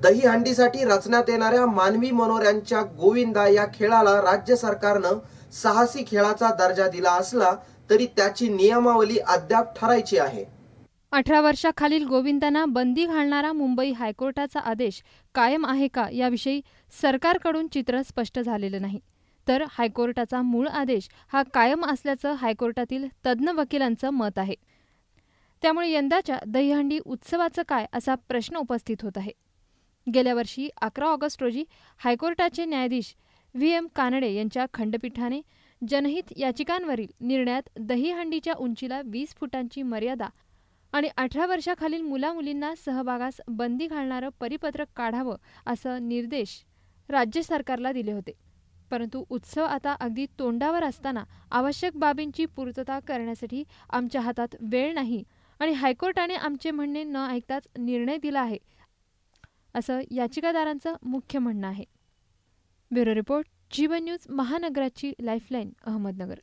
दहीहंडीसाठी रचण्यात येणाऱ्या मानवी मनोऱ्यांच्या गोविंदा या खेळाला राज्य सरकारनं साहसी खेळाचा दर्जा दिला असला तरी त्याची नियमावली अद्याप ठरायची आहे. अठरा वर्षाखालील गोविंदांना बंदी घालणारा मुंबई हायकोर्टाचा आदेश कायम आहे का याविषयी सरकारकडून चित्र स्पष्ट झालेलं नाही. तर हायकोर्टाचा मूळ आदेश हा कायम असल्याचं हायकोर्टातील तज्ज्ञ वकिलांचं मत आहे. त्यामुळे यंदाच्या दहीहंडी उत्सवाचं काय असा प्रश्न उपस्थित होत आहे. गेल्या वर्षी अकरा ऑगस्ट रोजी हायकोर्टाचे न्यायाधीश व्ही एम कानडे यांच्या खंडपीठाने जनहित याचिकांवरील निर्णयात दहीहंडीच्या उंचीला वीस फुटांची मर्यादा आणि अठरा वर्षाखालील मुलामुलींना सहभागास बंदी घालणारं परिपत्रक काढावं असं निर्देश राज्य सरकारला दिले होते. परंतु उत्सव आता अगदी तोंडावर असताना आवश्यक बाबींची पूर्तता करण्यासाठी आमच्या हातात वेळ नाही आणि हायकोर्टाने आमचे म्हणणे न ऐकताच निर्णय दिला आहे असं याचिकादारांचं मुख्य म्हणणं आहे. ब्युरो रिपोर्ट जीवन न्यूज महानगराची लाईफलाईन अहमदनगर.